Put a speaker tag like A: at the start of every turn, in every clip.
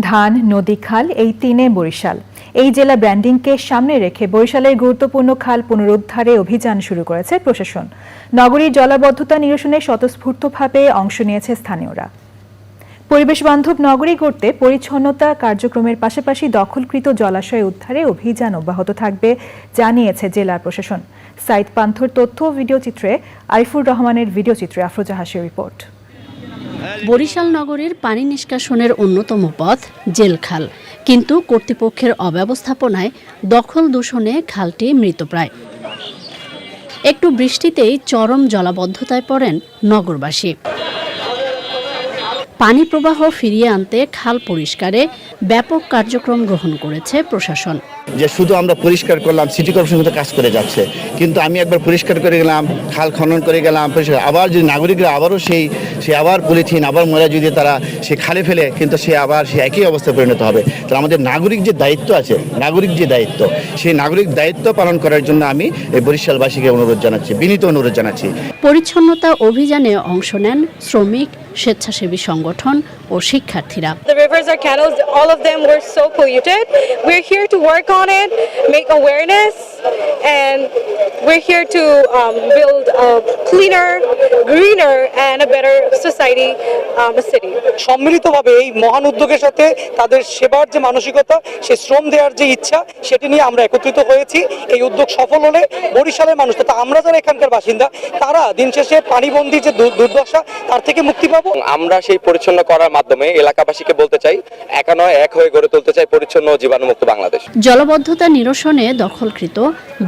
A: ধান, নদী, খাল, এই তিনে বরিশাল। এই জেলা ব্র্যান্ডিংকে সামনে রেখে বরিশালের গুরুত্বপূর্ণ খাল পুনরুদ্ধারে অভিযান শুরু করেছে প্রশাসন। নগরীর জলাবদ্ধতা নিরসনে স্বতঃস্ফূর্তভাবে অংশ নিয়েছে স্থানীয়রা। পরিবেশ বান্ধব নগরী গড়তে পরিচ্ছন্নতা কার্যক্রমের পাশাপাশি দখলকৃত জলাশয় উদ্ধারে অভিযান অব্যাহত থাকবে, জানিয়েছে জেলা প্রশাসন। সাইদ পান্থর তথ্য ভিডিও চিত্রে আরিফুর রহমানের ভিডিও চিত্রে আফরোজা হাসির রিপোর্ট।
B: বরিশাল নগরীর পানি নিষ্কাশনের অন্যতম পথ জেলখাল। কিন্তু কর্তৃপক্ষের অব্যবস্থাপনায় দখল দূষণে খালটি মৃতপ্রায়। একটু বৃষ্টিতেই চরম জলাবদ্ধতায় পড়েন নগরবাসী। পানি প্রবাহ ফিরিয়ে আনতে খাল পরিষ্কারে ব্যাপক কার্যক্রম গ্রহণ করেছে প্রশাসন।
C: যে শুধু আমরা পরিষ্কার করলাম সিটি কর্পোরেশন কিন্তু কাজ করে যাচ্ছে। কিন্তু আমি একবার পরিষ্কার করে গেলাম খাল খনন করে গেলাম পরিষ্কার আবার যদি নাগরিকরা আবারও সেই সে আবার পলিথিন আবার ময়লা যদি তারা সে খালে ফেলে কিন্তু সে আবার সে একই অবস্থায় পরিণত হবে। তাহলে আমাদের নাগরিক যে দায়িত্ব আছে নাগরিক যে দায়িত্ব সেই নাগরিক দায়িত্ব পালন করার জন্য আমি এই বরিশালবাসীকে অনুরোধ জানাচ্ছি বিনীত অনুরোধ জানাচ্ছি।
B: পরিচ্ছন্নতা অভিযানে অংশ নেন শ্রমিক স্বেচ্ছাসেবী সংগঠন ও শিক্ষার্থীরা।
D: The rivers or canals, all of them were so polluted. We're here to work on it, make awareness, and we're here to um, build a cleaner, greener, and a better society, um, a city.
E: সম্মিলিতভাবে এই মহান উদ্যোগের সাথে তাদের সেবার যে মানসিকতা সে শ্রম দেওয়ার যে ইচ্ছা সেটি নিয়ে আমরা একত্রিত হয়েছি। এই উদ্যোগ সফল হলে বরিশালের মানুষ তথা আমরা যারা এখানকার বাসিন্দা তারা দিন শেষে পানিবন্দী যে দুর্দশা তার থেকে মুক্তি পাবো।
F: আমরা সেই পরিচ্ছন্ন করার মাধ্যমে এলাকাবাসীকে বলতে চাই একা নয় এক হয়ে গড়ে তুলতে চাই পরিচ্ছন্ন জীবাণুমুক্ত বাংলাদেশ।
B: জলবদ্ধতা নিরসনে দখলকৃত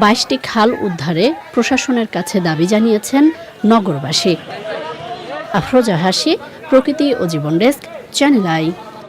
B: বাইশটি খাল উদ্ধারে প্রশাসনের কাছে দাবি জানিয়েছেন নগরবাসী। আফরোজা হাসি, প্রকৃতি ও জীবন ডেস্ক, চ্যানেল আই।